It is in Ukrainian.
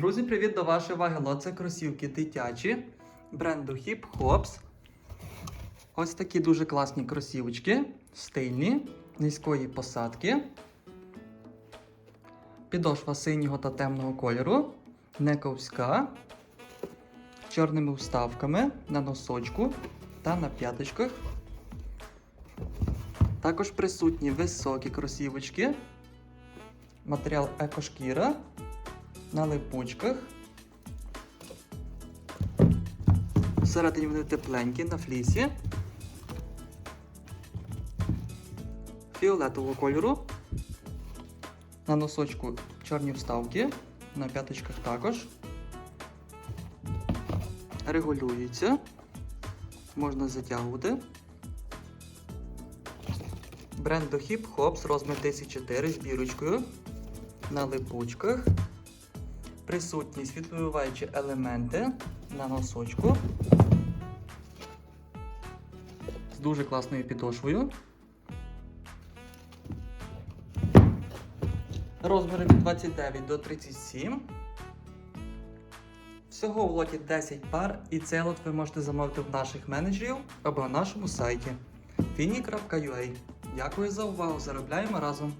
Друзі, привіт до вашої уваги. Лот це кросівки дитячі бренду Hip Hops. Ось такі дуже класні кросівочки, стильні, низької посадки. Підошва синього та темного кольору, не ковська, з чорними вставками на носочку та на п'яточках. Також присутні високі кросівочки, матеріал екошкіра на липучках. Всередині вони тепленькі на флісі. Фіолетового кольору. На носочку чорні вставки, на п'яточках також. Регулюється. Можна затягувати. Бренду Hip Hops розмір 1004 з бірочкою на липучках. Присутні світловиваючі елементи на носочку. З дуже класною підошвою. Розміри від 29 до 37. Всього в лоті 10 пар, і цей лот ви можете замовити в наших менеджерів або на нашому сайті fini.ua. Дякую за увагу! Заробляємо разом!